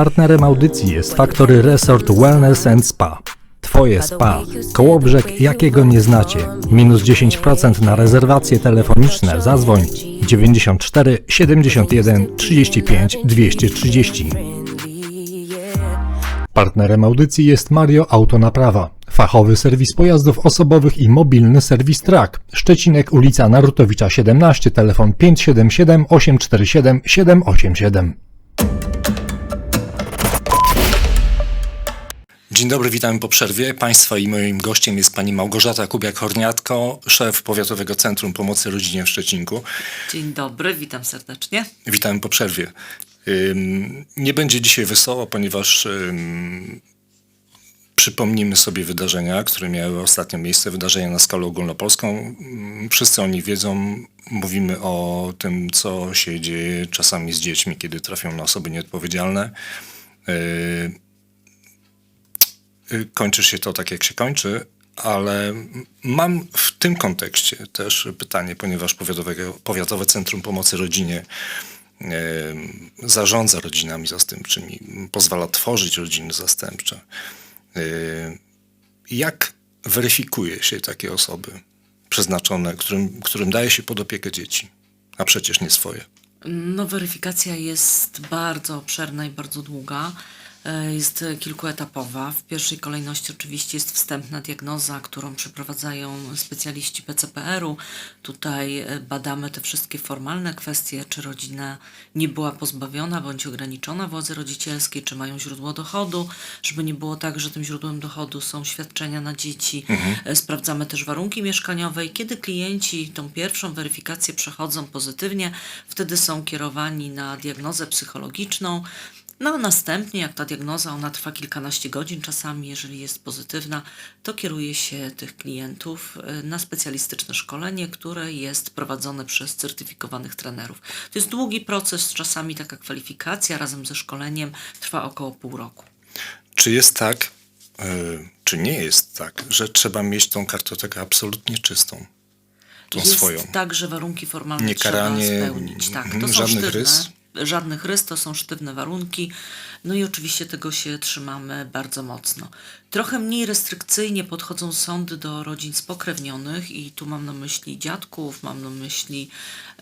Partnerem audycji jest Factory Resort Wellness and Spa. Twoje spa. Kołobrzeg, jakiego nie znacie. Minus 10% na rezerwacje telefoniczne. Zadzwoń 94 71 35 230. Partnerem audycji jest Mario Autonaprawa. Fachowy serwis pojazdów osobowych i mobilny serwis Track. Szczecinek, ulica Narutowicza 17, telefon 577 847 787. Dzień dobry, witamy po przerwie. Państwa i moim gościem jest pani Małgorzata Kubiak-Horniatko, szef Powiatowego Centrum Pomocy Rodzinie w Szczecinku. Dzień dobry, witam serdecznie. Witamy po przerwie. Nie będzie dzisiaj wesoło, ponieważ przypomnimy sobie wydarzenia, które miały ostatnio miejsce, wydarzenia na skalę ogólnopolską. Wszyscy o nich wiedzą. Mówimy o tym, co się dzieje czasami z dziećmi, kiedy trafią na osoby nieodpowiedzialne. Y, kończy się to tak, jak się kończy, ale mam w tym kontekście też pytanie, ponieważ Powiatowe Centrum Pomocy Rodzinie y, zarządza rodzinami zastępczymi, pozwala tworzyć rodziny zastępcze. Y, Jak weryfikuje się takie osoby przeznaczone, którym, którym daje się pod opiekę dzieci, a przecież nie swoje? No, weryfikacja jest bardzo obszerna i bardzo długa. E, Jest kilkuetapowa. W pierwszej kolejności oczywiście jest wstępna diagnoza, którą przeprowadzają specjaliści PCPR-u. Tutaj e, badamy te wszystkie formalne kwestie, czy rodzina nie była pozbawiona bądź ograniczona władzy rodzicielskiej, czy mają źródło dochodu, żeby nie było tak, że tym źródłem dochodu są świadczenia na dzieci. E, Sprawdzamy też warunki mieszkaniowe i kiedy klienci tą pierwszą weryfikację przechodzą pozytywnie, wtedy są kierowani na diagnozę psychologiczną. No, a następnie, jak ta diagnoza, ona trwa kilkanaście godzin czasami, jeżeli jest pozytywna, to kieruje się tych klientów y, na specjalistyczne szkolenie, które jest prowadzone przez certyfikowanych trenerów. To jest długi proces, czasami taka kwalifikacja razem ze szkoleniem trwa około pół roku. Czy jest tak, y, czy nie jest tak, że trzeba mieć tą kartotekę absolutnie czystą? Tą jest swoją. tak, że warunki formalne Nie trzeba karanie, spełnić. Tak, to mhm, są żadnych sztywne. rys? Żadnych rys, to są sztywne warunki. No i oczywiście tego się trzymamy bardzo mocno. Trochę mniej restrykcyjnie podchodzą sądy do rodzin spokrewnionych i tu mam na myśli dziadków, mam na myśli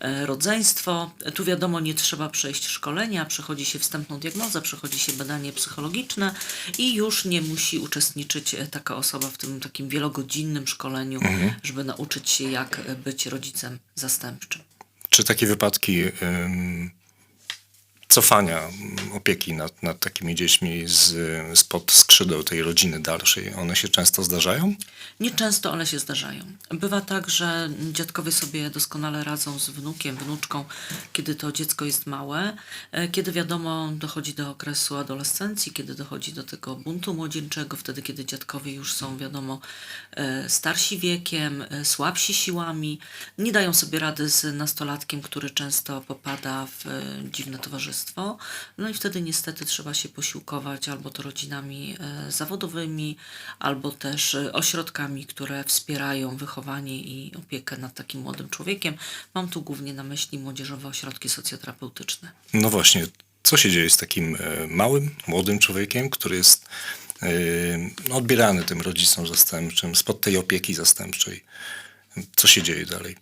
e, rodzeństwo. Tu wiadomo, nie trzeba przejść szkolenia, przechodzi się wstępną diagnozę, przechodzi się badanie psychologiczne i już nie musi uczestniczyć e, taka osoba w tym takim wielogodzinnym szkoleniu, żeby nauczyć się, jak e, być rodzicem zastępczym. Czy takie wypadki ym, cofania mm, opieki nad, nad takimi dziećmi z, spod skrzydeł tej rodziny dalszej, one się często zdarzają? Nieczęsto, ale się zdarzają. Bywa tak, że dziadkowie sobie doskonale radzą z wnukiem, wnuczką, kiedy to dziecko jest małe, e, kiedy wiadomo, dochodzi do okresu adolescencji, kiedy dochodzi do tego buntu młodzieńczego, wtedy, kiedy dziadkowie już są, wiadomo, e, starsi wiekiem, e, słabsi siłami, nie dają sobie rady z nastolatkiem, który często popada w dziwne towarzystwo. No i wtedy niestety trzeba się posiłkować albo to rodzinami e, zawodowymi, albo też e, ośrodkami, które wspierają wychowanie i opiekę nad takim młodym człowiekiem. Mam tu głównie na myśli młodzieżowe ośrodki socjoterapeutyczne. No właśnie, co się dzieje z takim e, małym, młodym człowiekiem, który jest no, odbierany tym rodzicom zastępczym, spod tej opieki zastępczej? Co się dzieje dalej?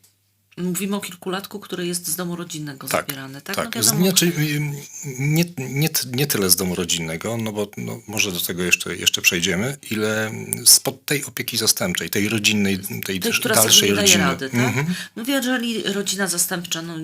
Mówimy o kilkulatku, który jest z domu rodzinnego zabierany, tak? tak. No wiadomo, Znaczy, ym, nie, nie, t- nie tyle z domu rodzinnego, no bo no, może do tego jeszcze, jeszcze przejdziemy, ile spod tej opieki zastępczej, tej rodzinnej, tej, tej, która dalszej sobie nie daje rodziny. rady, tak? Mhm. No jeżeli rodzina zastępcza no,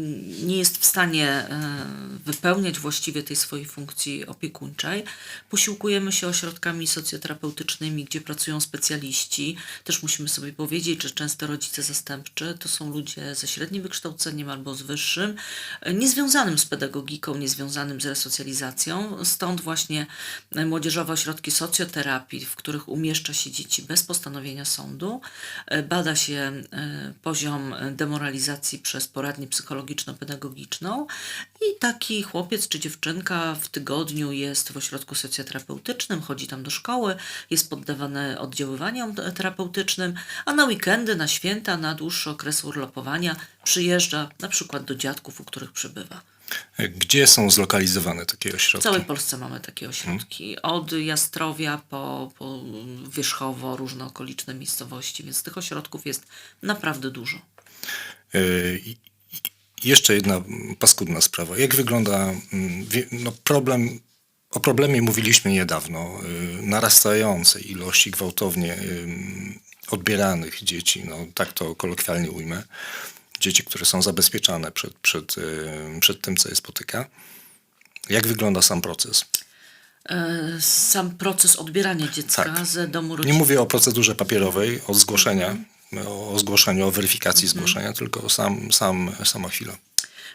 nie jest w stanie e, wypełniać właściwie tej swojej funkcji opiekuńczej, posiłkujemy się ośrodkami socjoterapeutycznymi, gdzie pracują specjaliści. Też musimy sobie powiedzieć, że często rodzice zastępczy to są ludzie ze średnim wykształceniem albo z wyższym, e, niezwiązanym z pedagogiką, niezwiązanym z resocjalizacją. Stąd właśnie e, młodzieżowe ośrodki socjoterapii, w których umieszcza się dzieci bez postanowienia sądu. E, Bada się poziom demoralizacji przez poradnię psychologiczno-pedagogiczną i taki chłopiec czy dziewczynka w tygodniu jest w ośrodku socjoterapeutycznym, chodzi tam do szkoły, jest poddawany oddziaływaniom te- terapeutycznym, a na weekendy, na święta, na dłuższy okres urlopowania przyjeżdża na przykład do dziadków, u których przybywa. Gdzie są zlokalizowane takie W ośrodki? całej Polsce mamy takie ośrodki. Od Jastrowia po, po Wierzchowo, różne okoliczne miejscowości, więc tych ośrodków jest naprawdę dużo. Y, Jeszcze jedna paskudna sprawa. Jak wygląda mm, no problem, o problemie mówiliśmy niedawno, y, narastającej ilości gwałtownie odbieranych dzieci, no tak to kolokwialnie ujmę, dzieci, które są zabezpieczane przed, przed, y, przed tym, co je spotyka. Jak wygląda sam proces? E, Sam proces odbierania dziecka Tak. z domu Nie rodzinnego. mówię o procedurze papierowej, od zgłoszenia, o, o zgłoszeniu, o weryfikacji zgłoszenia, tylko sam, sam, sama chwila.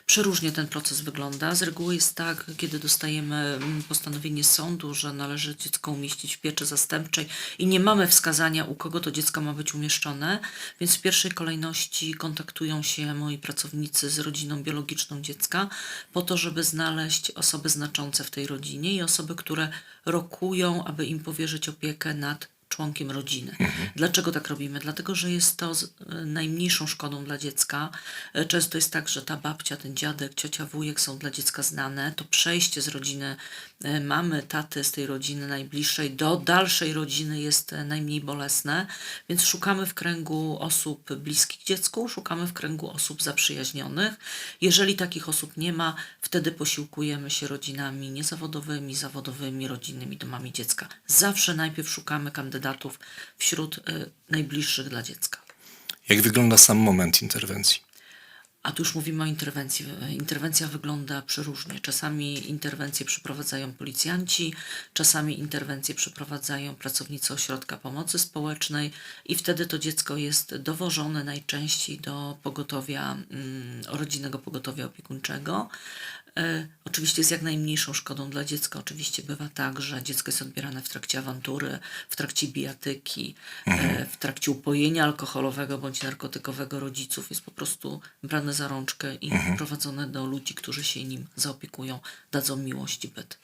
Przeróżnie ten proces wygląda. Z reguły jest tak, kiedy dostajemy mm, postanowienie sądu, że należy dziecko umieścić w pieczy zastępczej i nie mamy wskazania, u kogo to dziecko ma być umieszczone, więc w pierwszej kolejności kontaktują się moi pracownicy z rodziną biologiczną dziecka po to, żeby znaleźć osoby znaczące w tej rodzinie i osoby, które rokują, aby im powierzyć opiekę nad członkiem rodziny. Dlaczego tak robimy? Dlatego, że jest to z, e, najmniejszą szkodą dla dziecka. E, Często jest tak, że ta babcia, ten dziadek, ciocia, wujek są dla dziecka znane. To przejście z rodziny e, mamy, taty, z tej rodziny najbliższej do dalszej rodziny jest najmniej bolesne, więc szukamy w kręgu osób bliskich dziecku, szukamy w kręgu osób zaprzyjaźnionych. Jeżeli takich osób nie ma, wtedy posiłkujemy się rodzinami niezawodowymi, zawodowymi, rodzinnymi domami dziecka. Zawsze najpierw szukamy kandydatów wśród y, najbliższych dla dziecka. Jak wygląda sam moment interwencji? A tu już mówimy o interwencji. Interwencja wygląda przeróżnie. Czasami interwencje przeprowadzają policjanci, czasami interwencje przeprowadzają pracownicy ośrodka pomocy społecznej i wtedy to dziecko jest dowożone najczęściej do pogotowia, mm, rodzinnego pogotowia opiekuńczego. E, Oczywiście z jak najmniejszą szkodą dla dziecka. Oczywiście bywa tak, że dziecko jest odbierane w trakcie awantury, w trakcie bijatyki, e, w trakcie upojenia alkoholowego bądź narkotykowego rodziców. Jest po prostu brane za rączkę i prowadzone do ludzi, którzy się nim zaopiekują, dadzą miłość i byt.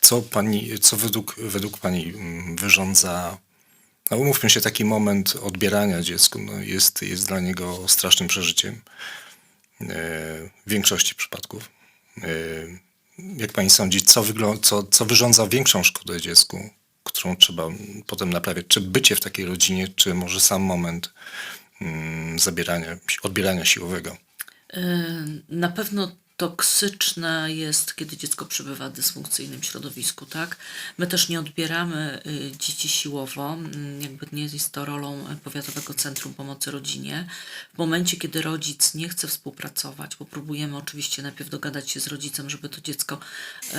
Co pani, co według, według pani mm, wyrządza, no umówmy się, taki moment odbierania dziecku no jest, jest dla niego strasznym przeżyciem e, w większości przypadków. E, jak pani sądzi, co, co, co wyrządza większą szkodę dziecku, którą trzeba potem naprawiać? Czy bycie w takiej rodzinie, czy może sam moment mm, zabierania, odbierania siłowego? Y, Na pewno toksyczne jest, kiedy dziecko przebywa w dysfunkcyjnym środowisku, tak? My też nie odbieramy y, dzieci siłowo, mm, jakby nie jest to rolą Powiatowego Centrum Pomocy Rodzinie. W momencie, kiedy rodzic nie chce współpracować, bo próbujemy oczywiście najpierw dogadać się z rodzicem, żeby to dziecko y,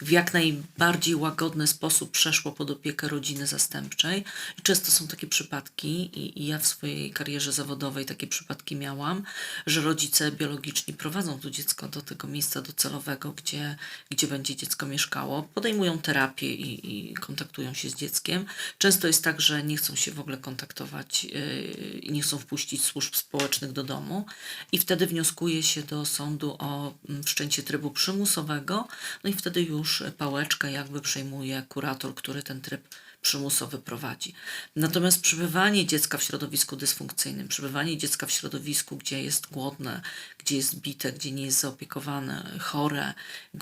w jak najbardziej łagodny sposób przeszło pod opiekę rodziny zastępczej. I często są takie przypadki, i, i ja w swojej karierze zawodowej takie przypadki miałam, że rodzice biologiczni prowadzą to dziecko do tego miejsca docelowego, gdzie, gdzie będzie dziecko mieszkało, podejmują terapię i, i kontaktują się z dzieckiem. Często jest tak, że nie chcą się w ogóle kontaktować yy, i nie chcą wpuścić służb społecznych do domu, i wtedy wnioskuje się do sądu o mm, wszczęcie trybu przymusowego, no i wtedy już pałeczkę jakby przejmuje kurator, który ten tryb przymusowy prowadzi. Natomiast przebywanie dziecka w środowisku dysfunkcyjnym, przebywanie dziecka w środowisku, gdzie jest głodne, gdzie jest bite, gdzie nie jest zaopiekowane, chore,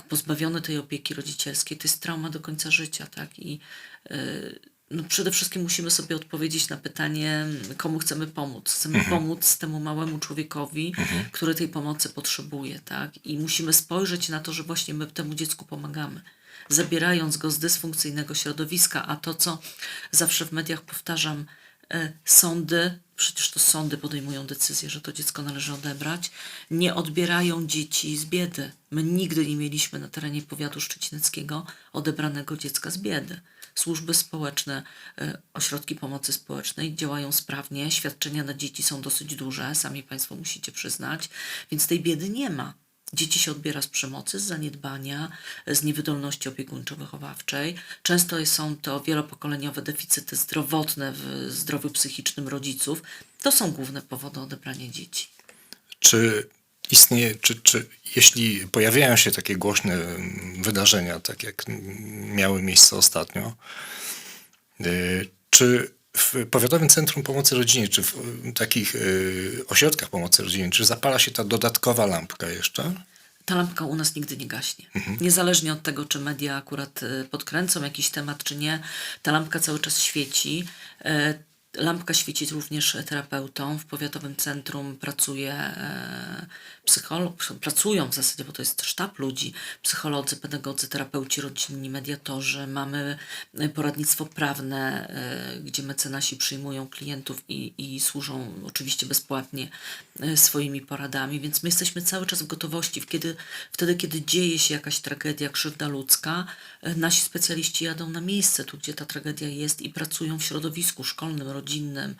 pozbawione tej opieki rodzicielskiej, to jest trauma do końca życia, tak? I yy, no przede wszystkim musimy sobie odpowiedzieć na pytanie, komu chcemy pomóc. Chcemy pomóc temu małemu człowiekowi, który tej pomocy potrzebuje, tak? I musimy spojrzeć na to, że właśnie my temu dziecku pomagamy, zabierając go z dysfunkcyjnego środowiska, a to, co zawsze w mediach powtarzam, e, sądy, przecież to sądy podejmują decyzję, że to dziecko należy odebrać, nie odbierają dzieci z biedy. My nigdy nie mieliśmy na terenie powiatu szczecineckiego odebranego dziecka z biedy. Służby społeczne, e, ośrodki pomocy społecznej działają sprawnie, świadczenia na dzieci są dosyć duże, sami Państwo musicie przyznać, więc tej biedy nie ma. Dzieci się odbiera z przemocy, z zaniedbania, z niewydolności opiekuńczo-wychowawczej. Często są to wielopokoleniowe deficyty zdrowotne w zdrowiu psychicznym rodziców. To są główne powody odebrania dzieci. Czy istnieje, czy, czy jeśli pojawiają się takie głośne mm, wydarzenia, tak jak miały miejsce ostatnio, y, czy w Powiatowym Centrum Pomocy Rodzinie, czy w y, takich y, ośrodkach pomocy rodzinie, czy zapala się ta dodatkowa lampka jeszcze? ta lampka u nas nigdy nie gaśnie. Niezależnie od tego, czy media akurat podkręcą jakiś temat, czy nie, ta lampka cały czas świeci. Lampka świeci również terapeutom. W powiatowym centrum pracuje e, psycholog, pracują w zasadzie, bo to jest sztab ludzi, psycholodzy, pedagodzy, terapeuci rodzinni, mediatorzy. Mamy poradnictwo prawne, e, gdzie mecenasi przyjmują klientów i, i służą oczywiście bezpłatnie e, swoimi poradami, więc my jesteśmy cały czas w gotowości. Kiedy, wtedy, kiedy dzieje się jakaś tragedia, krzywda ludzka, nasi specjaliści jadą na miejsce, tu gdzie ta tragedia jest i pracują w środowisku szkolnym, rodzinnym.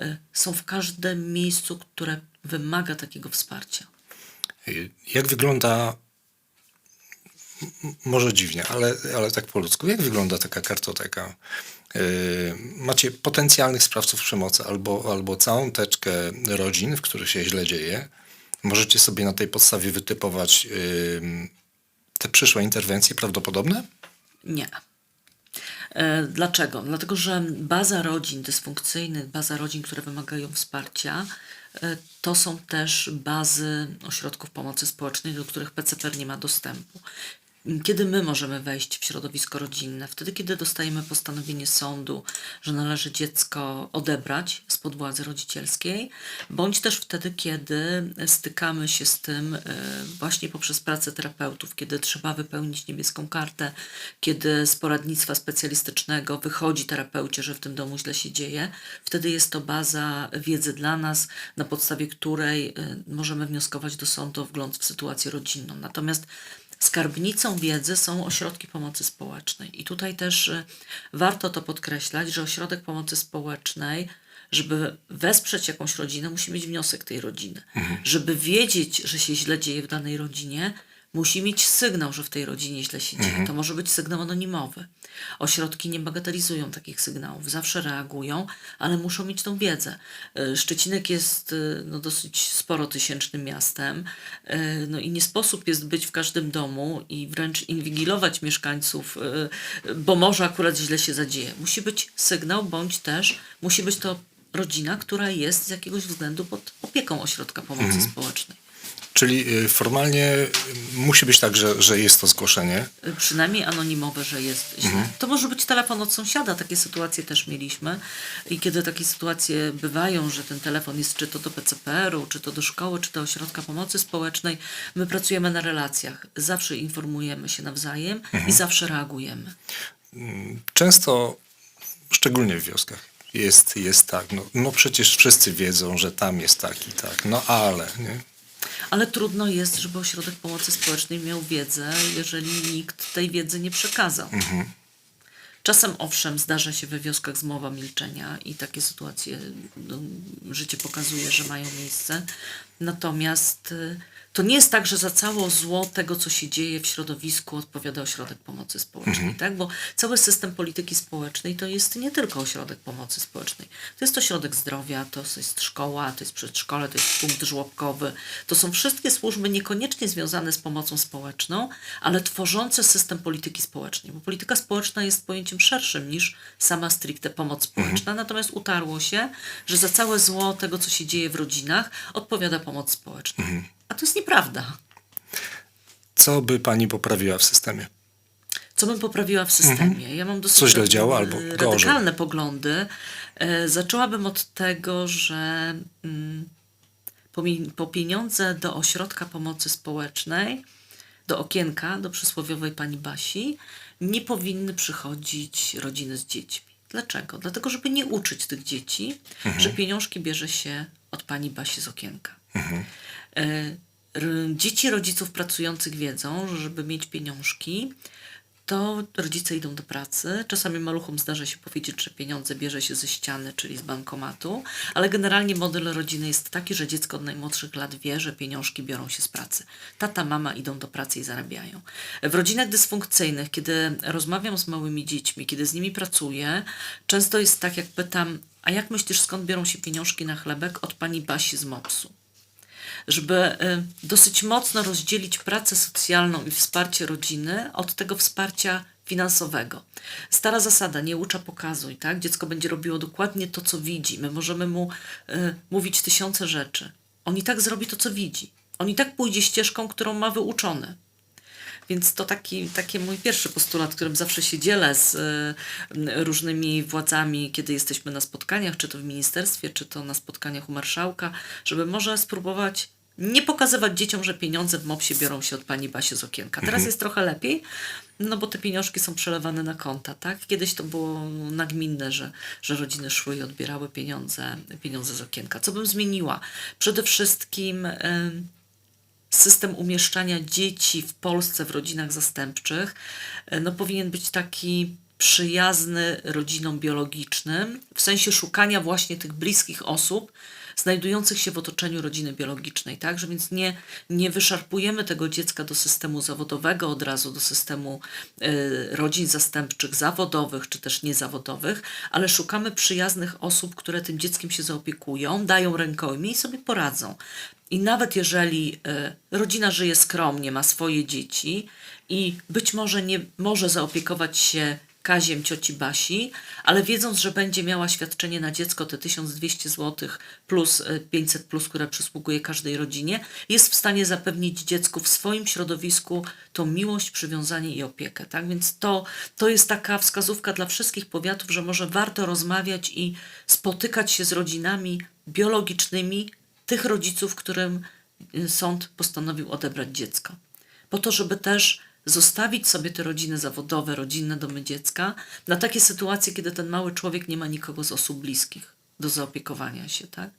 E, Są w każdym miejscu, które wymaga takiego wsparcia. Y, Jak wygląda, może dziwnie, ale, ale tak po ludzku, jak wygląda taka kartoteka? Macie potencjalnych sprawców przemocy albo, albo całą teczkę rodzin, w których się źle dzieje. Możecie sobie na tej podstawie wytypować te przyszłe interwencje prawdopodobne? Nie. E, Dlaczego? Dlatego, że baza rodzin dysfunkcyjnych, baza rodzin, które wymagają wsparcia, e, to są też bazy ośrodków pomocy społecznej, do których PCPR nie ma dostępu. Kiedy my możemy wejść w środowisko rodzinne? Wtedy, kiedy dostajemy postanowienie sądu, że należy dziecko odebrać spod władzy rodzicielskiej, bądź też wtedy, kiedy stykamy się z tym e, właśnie poprzez pracę terapeutów, kiedy trzeba wypełnić niebieską kartę, kiedy z poradnictwa specjalistycznego wychodzi terapeucie, że w tym domu źle się dzieje, wtedy jest to baza wiedzy dla nas, na podstawie której e, możemy wnioskować do sądu o wgląd w sytuację rodzinną. Natomiast Skarbnicą wiedzy są ośrodki pomocy społecznej. I tutaj też y, warto to podkreślać, że ośrodek pomocy społecznej, żeby wesprzeć jakąś rodzinę, musi mieć wniosek tej rodziny. Żeby wiedzieć, że się źle dzieje w danej rodzinie, musi mieć sygnał, że w tej rodzinie źle się dzieje. To może być sygnał anonimowy. Ośrodki nie bagatelizują takich sygnałów, zawsze reagują, ale muszą mieć tą wiedzę. Y, Szczecinek jest y, no, dosyć sporo tysięcznym miastem, y, no i nie sposób jest być w każdym domu i wręcz inwigilować mieszkańców, bo może akurat źle się zadzieje. Musi być sygnał, bądź też musi być to rodzina, która jest z jakiegoś względu pod opieką ośrodka pomocy społecznej. Czyli y, formalnie y, musi być tak, że, że jest to zgłoszenie. Y, przynajmniej anonimowe, że jest źle. To może być telefon od sąsiada, takie sytuacje też mieliśmy. I kiedy takie sytuacje bywają, że ten telefon jest czy to do PCPR-u, czy to do szkoły, czy do ośrodka pomocy społecznej, my pracujemy na relacjach. Zawsze informujemy się nawzajem i zawsze reagujemy. Często, szczególnie w wioskach, jest, jest tak, no, no przecież wszyscy wiedzą, że tam jest tak i tak, no ale, nie? Ale trudno jest, żeby ośrodek pomocy społecznej miał wiedzę, jeżeli nikt tej wiedzy nie przekazał. Czasem owszem, zdarza się we wioskach zmowa milczenia i takie sytuacje no, życie pokazuje, że mają miejsce. Natomiast y, to nie jest tak, że za całe zło tego, co się dzieje w środowisku, odpowiada ośrodek pomocy społecznej, tak? Bo cały system polityki społecznej to jest nie tylko ośrodek pomocy społecznej. To jest ośrodek zdrowia, to jest szkoła, to jest przedszkole, to jest punkt żłobkowy. To są wszystkie służby niekoniecznie związane z pomocą społeczną, ale tworzące system polityki społecznej. Bo polityka społeczna jest pojęciem szerszym niż sama stricte pomoc społeczna. Natomiast utarło się, że za całe zło tego, co się dzieje w rodzinach, odpowiada pomoc społeczna. A to jest nieprawda. Co by pani poprawiła w systemie? Co bym poprawiła w systemie? Ja mam dosyć Co źle rady- działa albo radykalne poglądy. E, Zaczęłabym od tego, że mm, po, pieniądze do ośrodka pomocy społecznej, do okienka, do przysłowiowej pani Basi, nie powinny przychodzić rodziny z dziećmi. Dlaczego? Dlatego, żeby nie uczyć tych dzieci, że pieniążki bierze się od pani Basi z okienka. E, r- Dzieci rodziców pracujących wiedzą, że żeby mieć pieniążki, to rodzice idą do pracy. Czasami maluchom zdarza się powiedzieć, że pieniądze bierze się ze ściany, czyli z bankomatu, ale generalnie model rodziny jest taki, że dziecko od najmłodszych lat wie, że pieniążki biorą się z pracy. Tata, mama idą do pracy i zarabiają. W rodzinach dysfunkcyjnych, kiedy rozmawiam z małymi dziećmi, kiedy z nimi pracuję, często jest tak, jak pytam, a jak myślisz, skąd biorą się pieniążki na chlebek? Od pani Basi z MOPS-u żeby y, dosyć mocno rozdzielić pracę socjalną i wsparcie rodziny od tego wsparcia finansowego. Stara zasada, nie ucza pokazuj, tak? Dziecko będzie robiło dokładnie to, co widzi. My możemy mu y, mówić tysiące rzeczy. On i tak zrobi to, co widzi. On i tak pójdzie ścieżką, którą ma wyuczony. Więc to taki, taki mój pierwszy postulat, którym zawsze się dzielę z y, różnymi władzami, kiedy jesteśmy na spotkaniach, czy to w ministerstwie, czy to na spotkaniach u marszałka, żeby może spróbować nie pokazywać dzieciom, że pieniądze w MOPS-ie biorą się od pani Basi z okienka. Teraz jest trochę lepiej, no bo te pieniążki są przelewane na konta, tak? Kiedyś to było nagminne, że, że rodziny szły i odbierały pieniądze, pieniądze z okienka. Co bym zmieniła? Przede wszystkim... ym, system umieszczania dzieci w Polsce w rodzinach zastępczych e, no, powinien być taki przyjazny rodzinom biologicznym, w sensie szukania właśnie tych bliskich osób znajdujących się w otoczeniu rodziny biologicznej, tak? Że więc nie, nie wyszarpujemy tego dziecka do systemu zawodowego od razu, do systemu y, rodzin zastępczych, zawodowych czy też niezawodowych, ale szukamy przyjaznych osób, które tym dzieckiem się zaopiekują, dają rękojmie i sobie poradzą. I nawet jeżeli y, rodzina żyje skromnie, ma swoje dzieci i być może nie może zaopiekować się Kaziem cioci Basi, ale wiedząc, że będzie miała świadczenie na dziecko te 1200 zł plus y, 500 plus, które przysługuje każdej rodzinie, jest w stanie zapewnić dziecku w swoim środowisku tą miłość, przywiązanie i opiekę. Tak więc to, to jest taka wskazówka dla wszystkich powiatów, że może warto rozmawiać i spotykać się z rodzinami biologicznymi tych rodziców, którym y, sąd postanowił odebrać dziecko. Po to, żeby też zostawić sobie te rodziny zawodowe, rodzinne domy dziecka na takie sytuacje, kiedy ten mały człowiek nie ma nikogo z osób bliskich do zaopiekowania się, tak?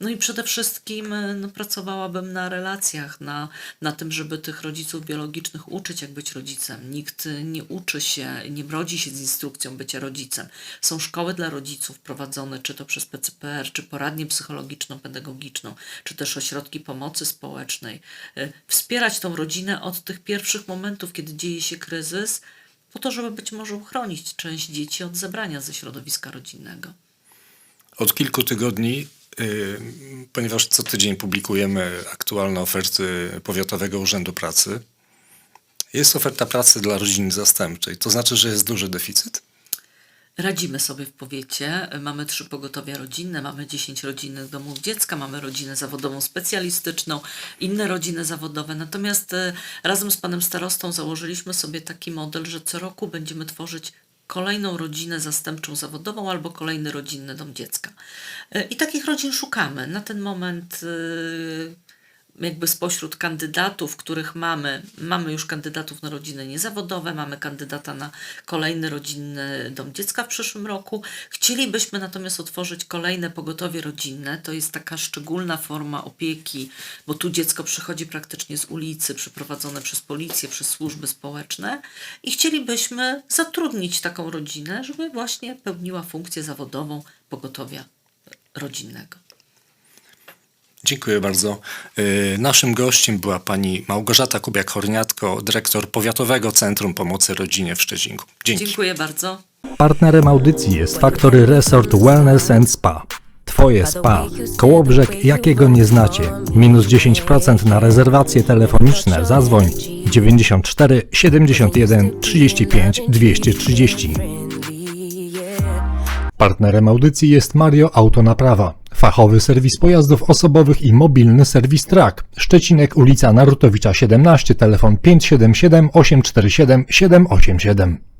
No i przede wszystkim y, no, pracowałabym na relacjach, na, na tym, żeby tych rodziców biologicznych uczyć, jak być rodzicem. Nikt nie uczy się, nie rodzi się z instrukcją bycia rodzicem. Są szkoły dla rodziców prowadzone, czy to przez PCPR, czy poradnię psychologiczną, pedagogiczną, czy też ośrodki pomocy społecznej. Y, Wspierać tą rodzinę od tych pierwszych momentów, kiedy dzieje się kryzys, po to, żeby być może uchronić część dzieci od zebrania ze środowiska rodzinnego. Od kilku tygodni, y, ponieważ co tydzień publikujemy aktualne oferty Powiatowego Urzędu Pracy, jest oferta pracy dla rodziny zastępczej. To znaczy, że jest duży deficyt? Radzimy sobie w powiecie. Mamy trzy pogotowia rodzinne, mamy 10 rodzinnych domów dziecka, mamy rodzinę zawodową specjalistyczną, inne rodziny zawodowe. Natomiast e, razem z panem starostą założyliśmy sobie taki model, że co roku będziemy tworzyć kolejną rodzinę zastępczą zawodową albo kolejny rodzinny dom dziecka. E, I takich rodzin szukamy. Na ten moment e, jakby spośród kandydatów, których mamy, mamy już kandydatów na rodziny niezawodowe, mamy kandydata na kolejny rodzinny dom dziecka w przyszłym roku. Chcielibyśmy natomiast otworzyć kolejne pogotowie rodzinne. To jest taka szczególna forma opieki, bo tu dziecko przychodzi praktycznie z ulicy, przyprowadzone przez policję, przez służby społeczne i chcielibyśmy zatrudnić taką rodzinę, żeby właśnie pełniła funkcję zawodową pogotowia rodzinnego. Dziękuję bardzo. Y, Naszym gościem była pani Małgorzata Kubiak-Horniatko, dyrektor Powiatowego Centrum Pomocy Rodzinie w Szczecinku. Dzięki. Dziękuję bardzo. Partnerem audycji jest Factory Resort Wellness and Spa. Twoje spa. Kołobrzeg, jakiego nie znacie. Minus 10% na rezerwacje telefoniczne. Zadzwoń 94 71 35 230. Partnerem audycji jest Mario Auto Naprawa. Fachowy serwis pojazdów osobowych i mobilny serwis Track. Szczecinek, ulica Narutowicza 17, telefon 577 847 787.